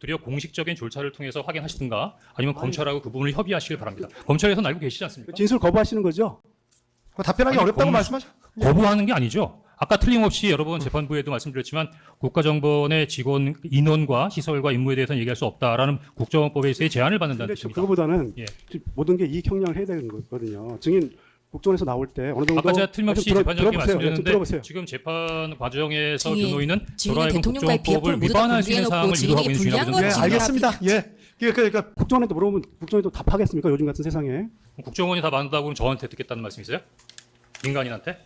드려 공식적인 절차를 통해서 확인하시든가 아니면 아니. 검찰하고 그 부분을 협의하시길 바랍니다. 검찰에서는 알고 계시지 않습니까? 진술 거부하시는 거죠? 그거 답변하기 아니, 어렵다고 검- 말씀하죠. 거부하는 게 아니죠. 아까 틀림없이 여러 번 재판부에도 말씀드렸지만 국가정보원의 직원 인원과 시설과 임무에 대해서는 얘기할 수 없다라는 국정원법에서의 제한을 받는다는 근데 뜻입니다. 그거보다는 예. 모든 게 이익 형량을 해야 되는 거거든요. 증인 국정에서 나올 때 어느 정도 아까 제가 틀림없이 좀 들어- 들어보세요. 좀 말씀드렸는데. 지금 재판 과정에서 증인, 변호인은 대통령과의 국정원법을 위반할 수 있는 사항을 유도하고 있는 중이라고 저는 예. 알겠습니다. 예. 그러니까, 그러니까 국정원한테 물어보면 국정원이 또 답하겠습니까? 요즘 같은 세상에. 국정원이 다 만든다고 그러면 저한테 듣겠다는 말씀이세요? 민간인한테?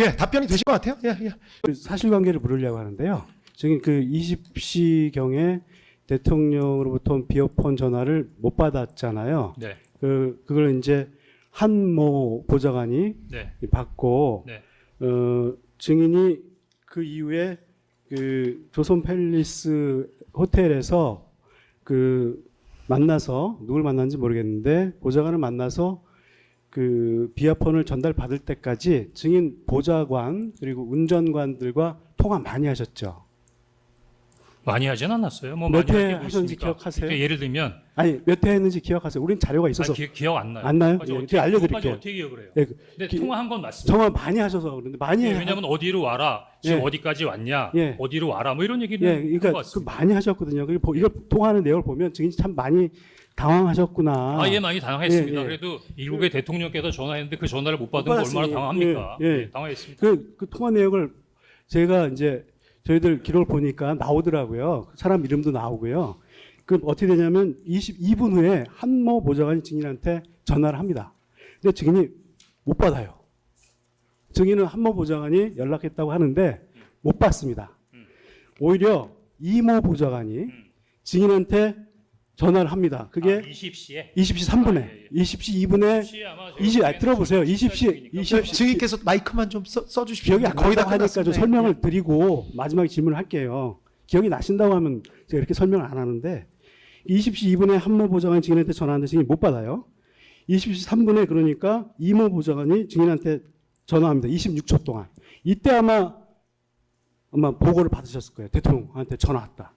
예, 답변이 되신 것 같아요. 예, 예. 사실관계를 물으려고 하는데요. 증인 그 20시 경에 대통령으로부터 비어폰 전화를 못 받았잖아요. 네. 그 그걸 이제 한모 보좌관이 네. 받고 네. 어, 증인이 그 이후에 그 조선 팰리스 호텔에서 그 만나서 누굴 만났는지 모르겠는데 보좌관을 만나서 그 비아폰을 전달 받을 때까지 증인 보좌관 그리고 운전관들과 통화 많이 하셨죠. 많이 하진 않았어요. 뭐 몇 많이 회 할게 뭐 하셨는지 있습니까? 기억하세요? 그러니까 예를 들면 아니 몇 회 했는지 기억하세요. 우린 자료가 있어서 아, 기, 기억 안 나요. 안 나요? 그까지 예, 어떻게, 제가 알려드릴게요. 어떻게 기억을 해요? 예, 근데 기- 통화한 건 맞습니다. 정말 많이 하셔서 그런데 많이 예, 하- 왜냐하면 어디로 와라, 지금 예. 어디까지 왔냐, 예. 어디로 와라, 뭐 이런 얘기를 예, 그러니까 그 같습니다. 많이 하셨거든요. 그리고 보- 이걸 통화하는 내용을 보면 증인이 참 많이 당황하셨구나. 아, 예, 많이 당황했습니다. 예, 예. 그래도 일국의 대통령께서 전화했는데 그 전화를 못 받은 못거 얼마나 받았으니, 당황합니까? 예, 예. 예, 당황했습니다. 그, 그 통화 내용을 제가 이제 저희들 기록을 보니까 나오더라고요. 사람 이름도 나오고요. 그 어떻게 되냐면 22분 후에 한모 보좌관이 증인한테 전화를 합니다. 근데 증인이 못 받아요. 증인은 한모 보좌관이 연락했다고 하는데 못 받습니다. 오히려 이모 보좌관이 증인한테 전화를 합니다. 그게 아, 20시에 20시 3분에, 아, 예, 예. 20시 2분에 20시에 아마 20, 아, 들어보세요. 20시, 20시, 증인께서 마이크만 좀 써, 써주십시오. 기억이 안 거의 다 하니까 좀. 설명을 드리고 마지막에 질문을 할게요. 기억이 나신다고 하면 제가 이렇게 설명을 안 하는데 20시 2분에 한모 보좌관이 증인한테 전화하는데 증인이 못 받아요. 20시 3분에 그러니까 이모 보좌관이 증인한테 전화합니다. 26초 동안. 이때 아마 아마 보고를 받으셨을 거예요. 대통령한테 전화 왔다.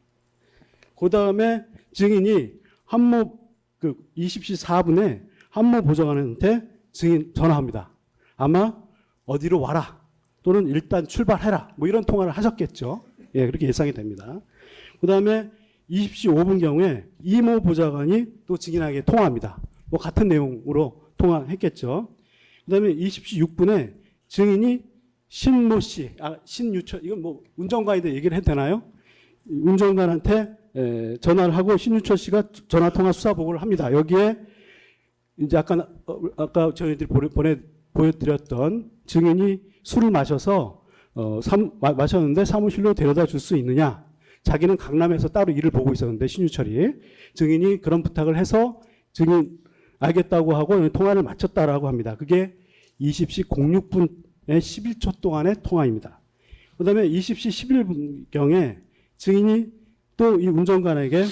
그 다음에 증인이 한모 그 20시 4분에 한모 보좌관한테 증인 전화합니다. 아마 어디로 와라 또는 일단 출발해라 뭐 이런 통화를 하셨겠죠. 예, 그렇게 예상이 됩니다. 그 다음에 20시 5분 경우에 이모 보좌관이 또 증인에게 통화합니다. 뭐 같은 내용으로 통화했겠죠. 그 다음에 20시 6분에 증인이 신모 씨, 아, 신유철, 이건 뭐 운전관인데 얘기를 해도 되나요? 운전관한테 에, 전화를 하고 신유철 씨가 전화 통화 수사 보고를 합니다. 여기에 이제 아까 어, 아까 저희들이 보내 보여드렸던 증인이 술을 마셔서 어, 삼, 마, 마셨는데 사무실로 데려다 줄 수 있느냐? 자기는 강남에서 따로 일을 보고 있었는데 신유철이 증인이 그런 부탁을 해서 증인 알겠다고 하고 통화를 마쳤다라고 합니다. 그게 20시 06분에 11초 동안의 통화입니다. 그다음에 20시 11분경에 증인이 또 이 운전관에게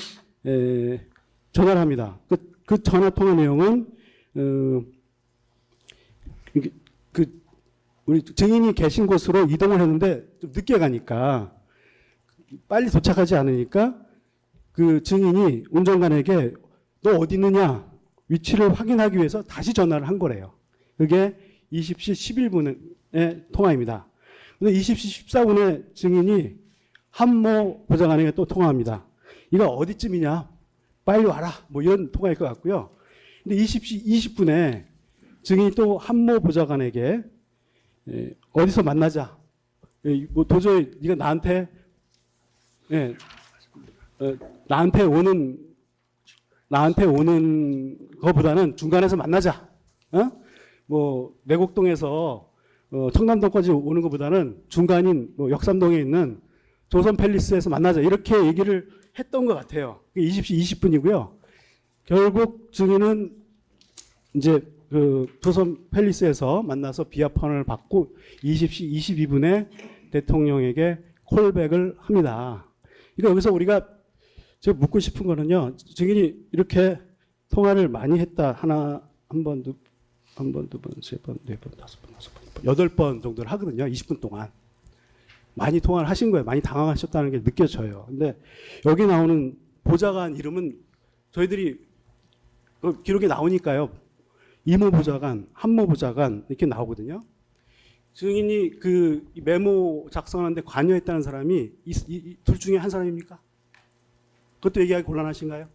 에, 전화를 합니다. 그, 그 전화 통화 내용은 어, 그 우리 증인이 계신 곳으로 이동을 했는데 좀 늦게 가니까 빨리 도착하지 않으니까 그 증인이 운전관에게 너 어디 있느냐 위치를 확인하기 위해서 다시 전화를 한 거래요. 그게 20시 11분의 통화입니다. 근데 20시 14분에 증인이 한모 보좌관에게 또 통화합니다. 이거 어디쯤이냐? 빨리 와라. 뭐 이런 통화일 것 같고요. 근데 20시 20분에 증인이 또 한모 보좌관에게 에, 어디서 만나자. 에, 뭐 도저히 네가 나한테 예, 어, 나한테 오는 나한테 오는 것보다는 중간에서 만나자. 어? 뭐 내곡동에서 어, 청담동까지 오는 것보다는 중간인 뭐 역삼동에 있는 조선 팰리스에서 만나자 이렇게 얘기를 했던 것 같아요. 20시 20분이고요. 결국 증인은 이제 그 조선 팰리스에서 만나서 비아폰을 받고 20시 22분에 대통령에게 콜백을 합니다. 그러니까 여기서 우리가 제가 묻고 싶은 거는요. 증인이 이렇게 통화를 많이 했다. 하나, 한 번, 두, 한 번, 두 번, 세 번, 네 번, 다섯 번, 다섯 번, 여덟 번 정도를 하거든요. 20분 동안. 많이 통화를 하신 거예요. 많이 당황하셨다는 게 느껴져요. 근데 여기 나오는 보좌관 이름은 저희들이 그 기록에 나오니까요. 이모 보좌관, 한모 보좌관 이렇게 나오거든요. 증인이 그 메모 작성하는데 관여했다는 사람이 이, 이- 이둘 중에 한 사람입니까? 그것도 얘기하기 곤란하신가요?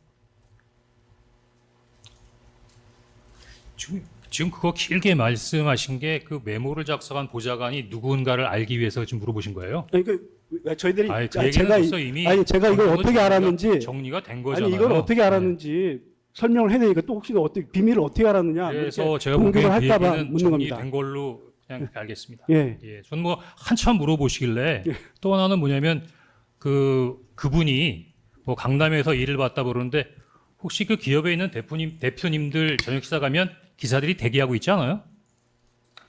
지금 그거 길게 말씀하신 게 그 메모를 작성한 보좌관이 누군가를 알기 위해서 지금 물어보신 거예요? 아니 그 저희들이 아니, 그 아, 제가 이- 이미 아니 제가 이걸 어떻게 알았는지 정리가 된 거잖아요. 아니 이걸 어떻게 알았는지 설명을 해야 되니까 또 혹시 어떻게 비밀을 어떻게 알았느냐 그래서 제가 그 할까봐 묻는 겁니다. 정리된 걸로 그냥 알겠습니다. 예. 예, 저는 뭐 한참 물어보시길래 또 하나는 뭐냐면 그 그분이 뭐 강남에서 일을 봤다 그러는데 혹시 그 기업에 있는 대표님 대표님들 저녁 식사 가면 기사들이 대기하고 있지 않아요?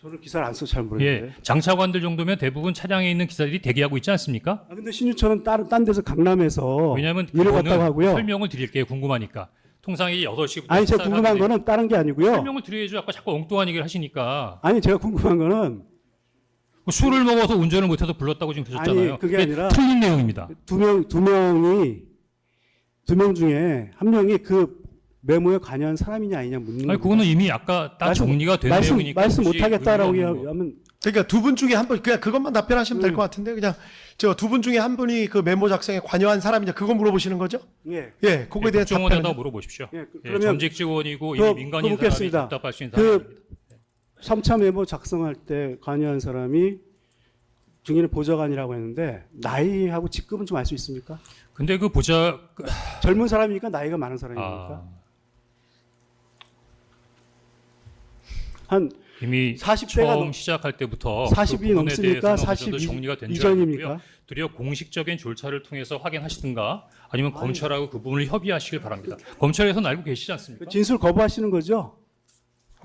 저는 기사를 안 써서 잘 모르겠는데. 예, 장차관들 정도면 대부분 차량에 있는 기사들이 대기하고 있지 않습니까? 아 근데 신유철은 다른 딴 데서 강남에서 왜냐하면 일을 갔다고 하고요. 설명을 드릴게요. 궁금하니까. 통상 이 8시부터 아니 제가 궁금한 거는 다른 게 아니고요. 설명을 드려야죠. 아까 자꾸 엉뚱한 얘기를 하시니까 아니 제가 궁금한 거는 뭐 술을 먹어서 운전을 못해서 불렀다고 지금 그러셨잖아요. 아니, 그게 아니라 틀린 내용입니다. 두 명 두 명이 두 명 중에 한 명이 그 메모에 관여한 사람이냐 아니냐 묻는 아니. 그거는 이미 아까 딱 말씀- 정리가 된 말씀 내용이니까 말씀 못 하겠다라고. 하면 그러니까 두 분 중에 한 분 그냥 그것만 답변하시면 될 음. 것 같은데 그냥 저 두 분 중에 한 분이 그 메모 작성에 관여한 사람이냐 그거 물어보시는 거죠? 예. 예, 그거에 대한 국정원에다 답변은 물어보십시오. 예, 그- 예, 그러면 전직 직원이고 그- 이미 민간인 그 묻겠습니다. 사람이 답답할 수 있는 그- 사람입니다. 3차 메모 작성할 때 관여한 사람이 증인의 보좌관이라고 했는데 나이하고 직급은 좀 알 수 있습니까? 근데 그 보자 그- 젊은 사람이니까 나이가 많은 사람입니까? 아, 한 이미 40대가 처음 넘- 시작할 때부터 40이 그 넘습니까? 대해서는 어느 40 정도 이- 정리가 된줄 이전입니까? 도리어 공식적인 절차를 통해서 확인하시든가 아니면 아니. 검찰하고 그 부분을 협의하시길 바랍니다. 검찰에서는 알고 계시지 않습니까? 그 진술 거부하시는 거죠?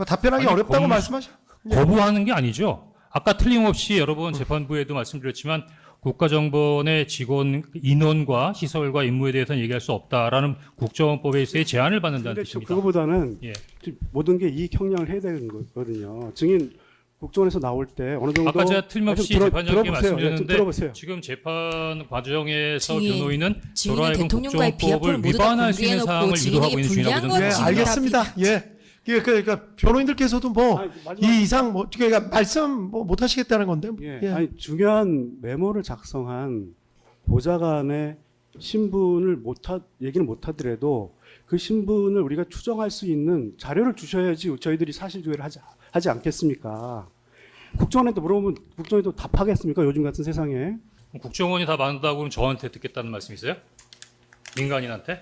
답변하기 아니, 어렵다고 검- 말씀하셔. 거부하는 게 아니죠. 아까 틀림없이 여러 번 재판부에도 말씀드렸지만 국가정보원의 직원 인원과 시설과 임무에 대해서는 얘기할 수 없다라는 국정원법에서의 제한을 받는다는 뜻입니다. 그거보다는 예. 모든 게 이익 형량을 해야 되는 거거든요. 증인 국정원에서 나올 때 어느 정도 아까 제가 틀림없이 들어- 재판장님께. 예, 좀 말씀드렸는데 들어보세요. 지금 재판 과정에서 증인, 변호인은 비하폰을 국정원법을 위반할 수 있는 사항을 유도하고 있는 중이라고 예, 건 저는 지금 알겠습니다. 예. 그, 그, 그러니까 변호인들께서도 뭐 아니, 마지막- 이 이상 뭐 그러니까 말씀 뭐 못 하시겠다는 건데. 뭐. 예, 예. 아니 중요한 메모를 작성한 보좌관의 신분을 못하 얘기를 못하더라도 그 신분을 우리가 추정할 수 있는 자료를 주셔야지 저희들이 사실 조회를 하지, 하지 않겠습니까? 국정원에도 물어보면 국정원에도 답하겠습니까? 요즘 같은 세상에 국정원이 다 만든다고 그러면 저한테 듣겠다는 말씀이세요? 민간인한테?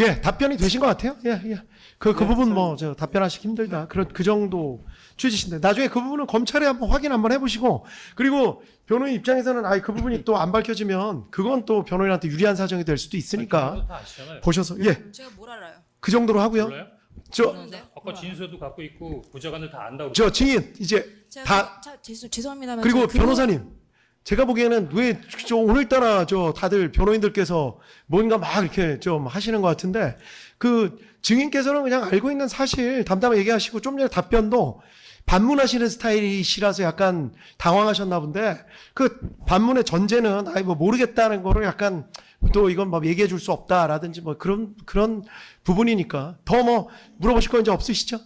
예, 답변이 되신 것 같아요. 예, 예. 그, 그 네, 부분 참. 뭐, 저, 답변하시기 힘들다. 그런, 그 정도 취지신데. 나중에 그 부분은 검찰에 한번 확인 한번 해보시고, 그리고 변호인 입장에서는, 아이, 그 부분이 또 안 밝혀지면, 그건 또 변호인한테 유리한 사정이 될 수도 있으니까, 다 아시잖아요. 보셔서, 예, 제가 뭘 알아요? 그 정도로 하고요. 몰라요? 저, 모르는데? 아까 진술도 갖고 있고 보좌관들 다 안다고. 저 증인, 이제, 다, 자, 죄송, 죄송합니다만 그리고 그 변호사님, 제가 보기에는 왜 저 오늘따라 저 다들 변호인들께서 뭔가 막 이렇게 좀 하시는 것 같은데 그 증인께서는 그냥 알고 있는 사실 담담하게 얘기하시고 좀 전에 답변도 반문하시는 스타일이시라서 약간 당황하셨나 본데 그 반문의 전제는 아이 뭐 모르겠다는 거를 약간 또 이건 뭐 얘기해 줄 수 없다라든지 뭐 그런 그런 부분이니까 더 뭐 물어보실 거 이제 없으시죠?